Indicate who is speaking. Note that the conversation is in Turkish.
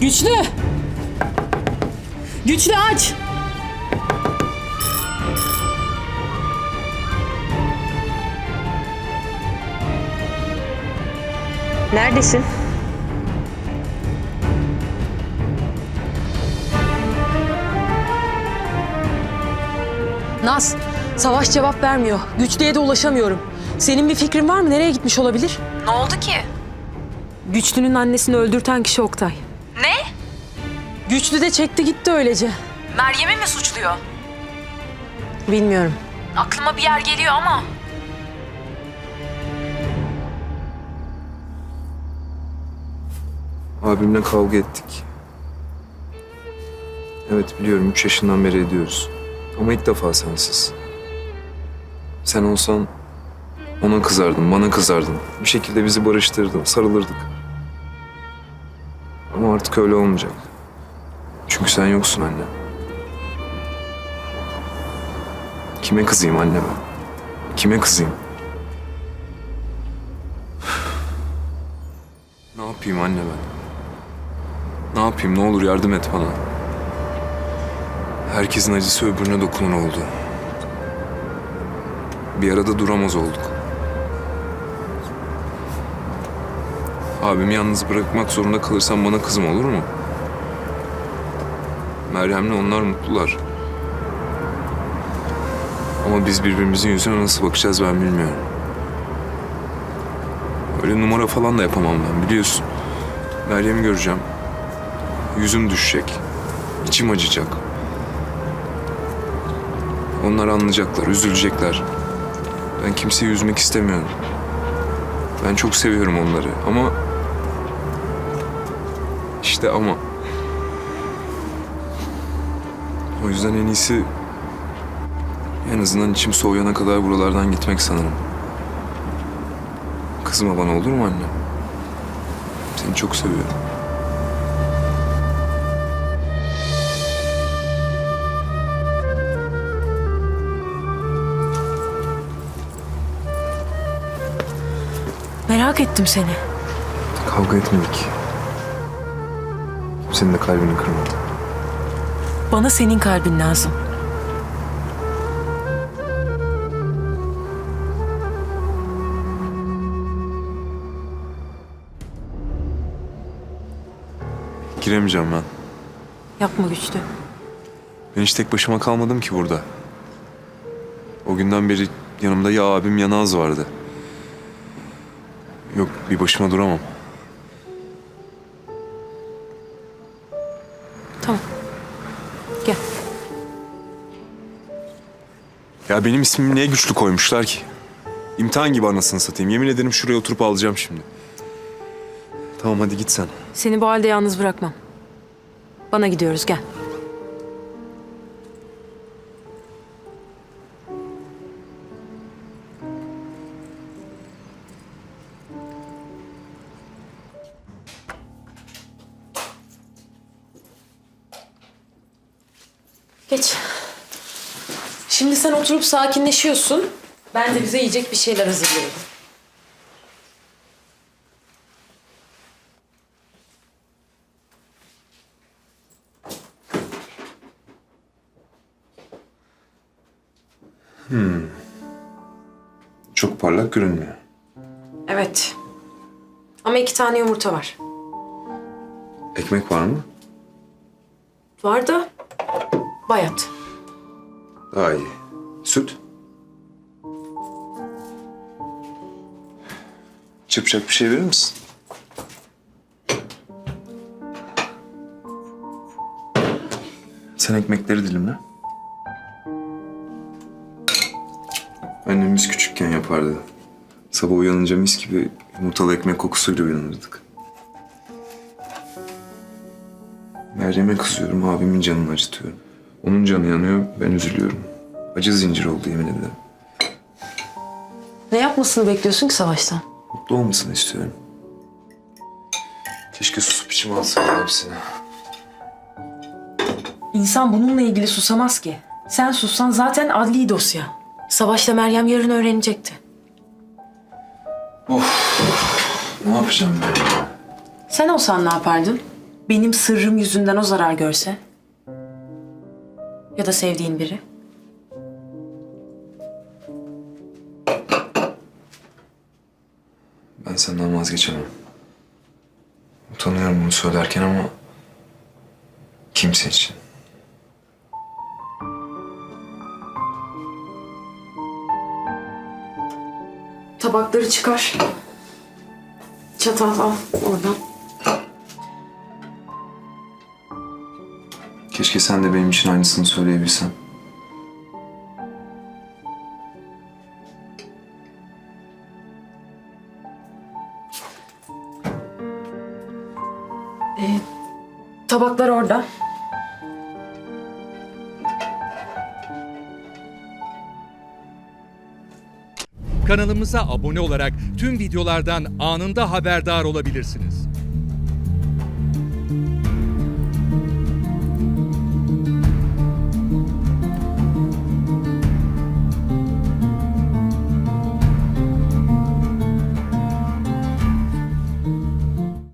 Speaker 1: Güçlü! Güçlü aç!
Speaker 2: Neredesin?
Speaker 1: Naz, Savaş cevap vermiyor. Güçlü'ye de ulaşamıyorum. Senin bir fikrin var mı? Nereye gitmiş olabilir?
Speaker 2: Ne oldu ki?
Speaker 1: Güçlü'nün annesini öldürten kişi Oktay.
Speaker 2: Ne?
Speaker 1: Güçlü de çekti gitti öylece.
Speaker 2: Meryem'i mi suçluyor?
Speaker 1: Bilmiyorum.
Speaker 2: Aklıma bir yer geliyor ama.
Speaker 3: Abimle kavga ettik. Evet biliyorum üç yaşından beri ediyoruz. Ama ilk defa sensiz. Sen olsan ona kızardın, bana kızardın. Bir şekilde bizi barıştırdın, sarılırdık. Artık öyle olmayacak. Çünkü sen yoksun anne. Kime kızayım anne ben? Kime kızayım? Ne yapayım anne ben? Ne yapayım ne olur yardım et bana. Herkesin acısı öbürüne dokunur oldu. Bir arada duramaz olduk. Abimi yalnız bırakmak zorunda kalırsam bana kızım olur mu? Meryem'le onlar mutlular. Ama biz birbirimizin yüzüne nasıl bakacağız ben bilmiyorum. Öyle numara falan da yapamam ben biliyorsun. Meryem'i göreceğim. Yüzüm düşecek. İçim acıyacak. Onlar anlayacaklar, üzülecekler. Ben kimseyi üzmek istemiyorum. Ben çok seviyorum onları ama... işte ama... O yüzden en iyisi... En azından içim soğuyana kadar buralardan gitmek sanırım. Kızma bana olur mu anne? Seni çok seviyorum.
Speaker 1: Merak ettim seni.
Speaker 3: Kavga etmedik. Senin de kalbini kırmadım.
Speaker 1: Bana senin kalbin lazım.
Speaker 3: Giremeyeceğim ben.
Speaker 1: Yapma Güçlü.
Speaker 3: Ben hiç tek başıma kalmadım ki burada. O günden beri yanımda ya abim ya Naz vardı. Yok bir başıma duramam.
Speaker 1: Tamam. Gel.
Speaker 3: Ya benim ismimi niye güçlü koymuşlar ki? İmtihan gibi anasını satayım. Yemin ederim şuraya oturup alacağım şimdi. Tamam hadi git sen.
Speaker 1: Seni bu halde yalnız bırakmam. Bana gidiyoruz gel. Geç. Şimdi sen oturup sakinleşiyorsun. Ben de bize yiyecek bir şeyler hazırlıyorum.
Speaker 3: Çok parlak görünmüyor.
Speaker 1: Evet. Ama iki tane yumurta var.
Speaker 3: Ekmek var mı?
Speaker 1: Var da bayat.
Speaker 3: Daha iyi. Süt? Çırpacak bir şey verir misin? Sen ekmekleri dilimle. Annemiz küçükken yapardı. Sabah uyanınca mis gibi yumurtalı ekmek kokusuyla uyanırdık. Meryem'e kızıyorum, abimin canını acıtıyorum. Onun canı yanıyor, ben üzülüyorum. Acı zincir oldu yemin ederim.
Speaker 1: Ne yapmasını bekliyorsun ki savaştan?
Speaker 3: Mutlu olmasını istiyorum. Keşke susup içime alsaydı hepsini.
Speaker 1: İnsan bununla ilgili susamaz ki. Sen sussan zaten adli dosya. Savaş'la Meryem yarın öğrenecekti.
Speaker 3: Ne yapacağım ben?
Speaker 1: Sen olsan ne yapardın? benim sırrım yüzünden o zarar görse? Ya da sevdiğin biri?
Speaker 3: Ben senden vazgeçemem. Utanıyorum bunu söylerken ama... Kimse için.
Speaker 1: Tabakları çıkar. Çatal al oradan.
Speaker 3: Keşke sen de benim için aynısını söyleyebilsen.
Speaker 1: Tabaklar orada.
Speaker 4: Kanalımıza abone olarak tüm videolardan anında haberdar olabilirsiniz.